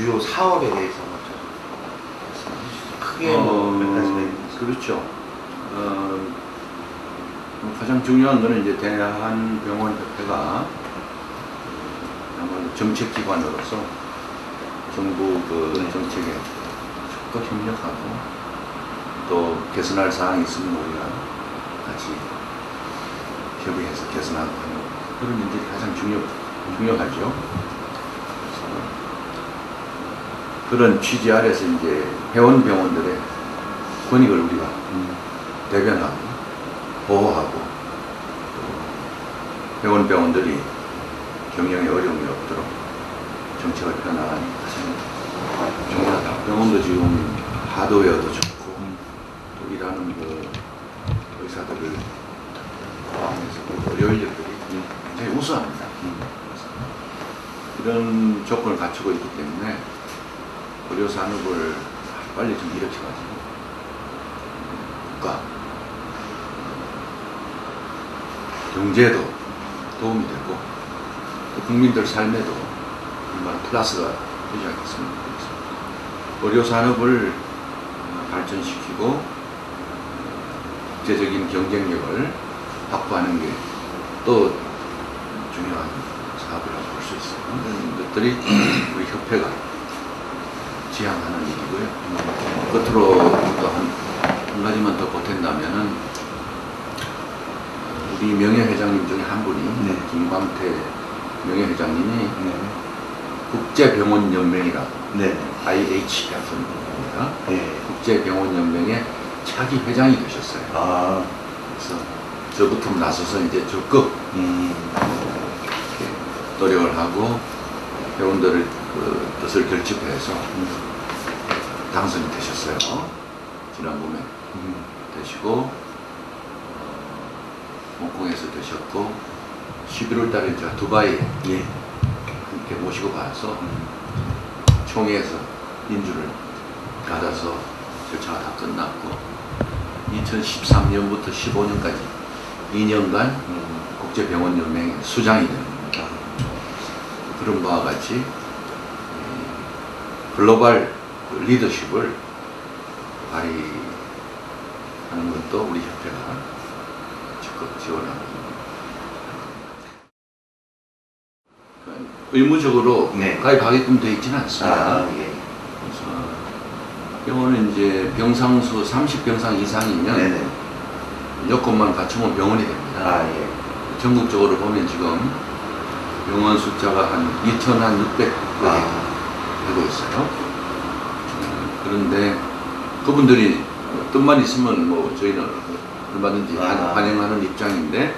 주요 사업에 대해서 주시죠. 크게 어, 뭐몇 가지가 있는지. 그렇죠. 어, 뭐 가장 중요한 거는 이제 대한병원협회가 아마 정책기관으로서 정부 그 네. 정책에 적극 협력하고 또 개선할 사항이 있으면 우리가 같이 협의해서 개선하고 하는 그런 일들이 가장 중요, 중요하죠. 그런 취지 아래서 이제 회원 병원들의 권익을 우리가 대변하고 보호하고 또 회원 병원들이 경영에 어려움이 없도록 정책을 펴나가는 게 가장 중요하다. 병원도 지금 하드웨어도 좋고 또 일하는 그 의사들을 포함해서 그 의료 인력들이 굉장히 우수합니다. 그래서 이런 조건을 갖추고 있기 때문에 의료 산업을 빨리 좀 일으켜가지고 국가 경제에도 도움이 되고 또 국민들 삶에도 얼마나 플러스가 되지 않겠습니까? 의료 산업을 어, 발전시키고 국제적인 경쟁력을 확보하는 게 또 중요한 사업이라고 볼 수 있어요. 이런 것들이 우리 협회가 지향하는 일이고요. 끝으로 또 한, 한 가지만 더 보탠다면은 우리 명예회장님 중에 한 분이 네. 김광태 명예회장님이 네. 국제병원연맹이라고 네. IH 같은 겁니다. 네. 국제병원연맹의 차기 회장이 되셨어요. 아, 그래서 저부터 나서서 이제 적극 음, 노력을 하고 회원들을 그 뜻을 결집해서 당선이 되셨어요. 지난 봄에 음, 되시고 어, 홍콩에서 되셨고 11월 달에 제가 두바이에 예. 함께 모시고 가서 음, 총회에서 인주를 받아서 절차가 다 끝났고 2013년부터 15년까지 2년간 음, 국제병원연맹의 수장이 되는 겁니다. 아, 그런 바와 같이 이 글로벌 그 리더십을 발휘하는 것도 우리 협회가 적극 지원하고 있습니다. 의무적으로 네. 가입하게끔 되어 있지는 않습니다. 아, 예. 그래서 병원은 이제 병상수 30병상 이상이면 네네. 여건만 갖추면 병원이 됩니다. 아, 예. 전국적으로 보면 지금 병원 숫자가 한 2,600개 아, 되고 있어요. 음, 그런데 그분들이 뜻만 있으면 뭐 저희는 얼마든지 한- 아. 환영하는 입장인데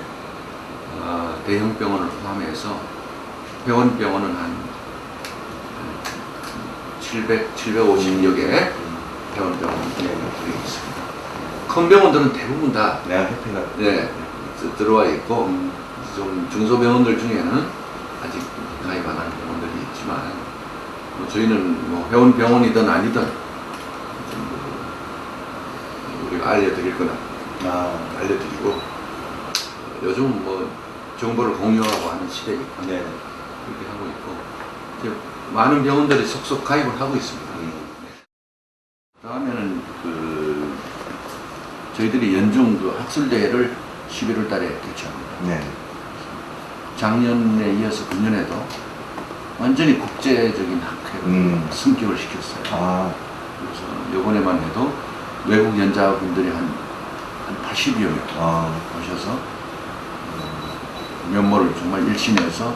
아, 대형 병원을 포함해서 회원 병원은 한 700, 750여 개 음, 회원 병원들이 있습니다. 큰 병원들은 대부분 다. 네, 드- 들어와 있고 음, 좀 중소병원들 중에는 아직 가입 안 하는 병원들이 있지만 뭐 저희는 뭐 회원 병원이든 아니든 좀 그 우리가 알려드릴 거나 아, 알려드리고 어, 요즘 뭐 정보를 공유하고 하는 시대니까 네. 그렇게 하고 있고 이제 많은 병원들이 속속 가입을 하고 있습니다. 음, 다음에는 그 저희들이 연중 그 학술 대회를 11월 달에 개최합니다. 네. 작년에 이어서 금년에도 완전히 국제적인 학회로 음. 승격을 시켰어요. 아, 그래서 요번에만 해도 외국 연자분들이 한, 한 80여 명 아, 오셔서 어, 면모를 정말 열심히 해서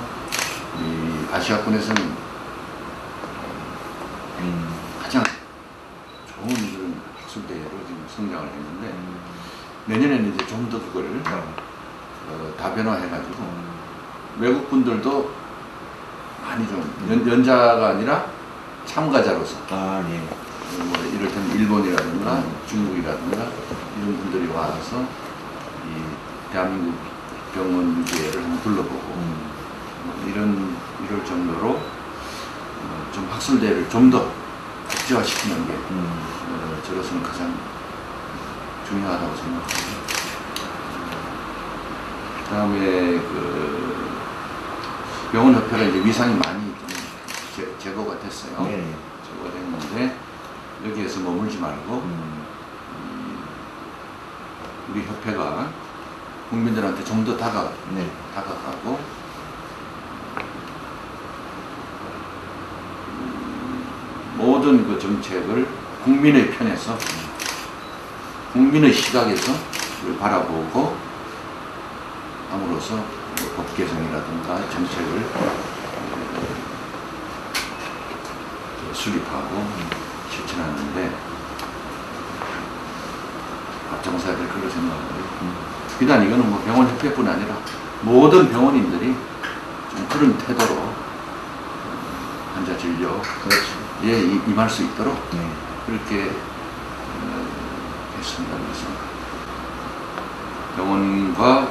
이 아시아권에서는 음, 가장 좋은 그런 학술대회로 지금 성장을 했는데 음, 내년에는 이제 좀 더 그걸 아, 어, 다변화해가지고 음, 외국 분들도 많이 좀 연, 연자가 아니라 참가자로서 아, 예. 뭐 이를테면 일본이라든가 음. 중국이라든가 이런 분들이 와서 이 대한민국 병원 유지를 한번 둘러보고 음, 뭐 이런 이럴 정도로 어, 좀 학술 대회를 좀 더 국제화시키는 게 음, 어, 저로서는 가장 중요하다고 생각합니다. 그다음에 그 병원 협회가 이제 위상이 많이 제, 제거가 됐어요. 네. 제거됐는데 여기에서 머물지 말고 음. 우리 협회가 국민들한테 좀 더 다가 네. 다가가고 모든 그 정책을 국민의 편에서 국민의 시각에서 바라보고 함으로써 뭐법 개정이라든가 정책을 어, 수립하고 실천하는데 앞장서야 될 거로 생각하고요. 음. 비단 이거는 뭐 병원 협회뿐 아니라 모든 병원인들이 좀 그런 태도로 어, 환자 진료에 그렇죠. 이- 임할 수 있도록 네. 그렇게 어, 했습니다. 그래서 병원과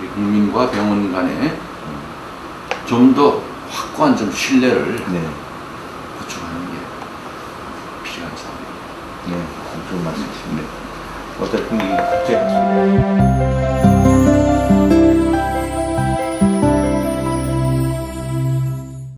우리 국민과 병원 간에 좀 더 확고한 좀 신뢰를 네. 상황입니다. 네. 좋은 말씀이십니다. 어쨌든 이 국제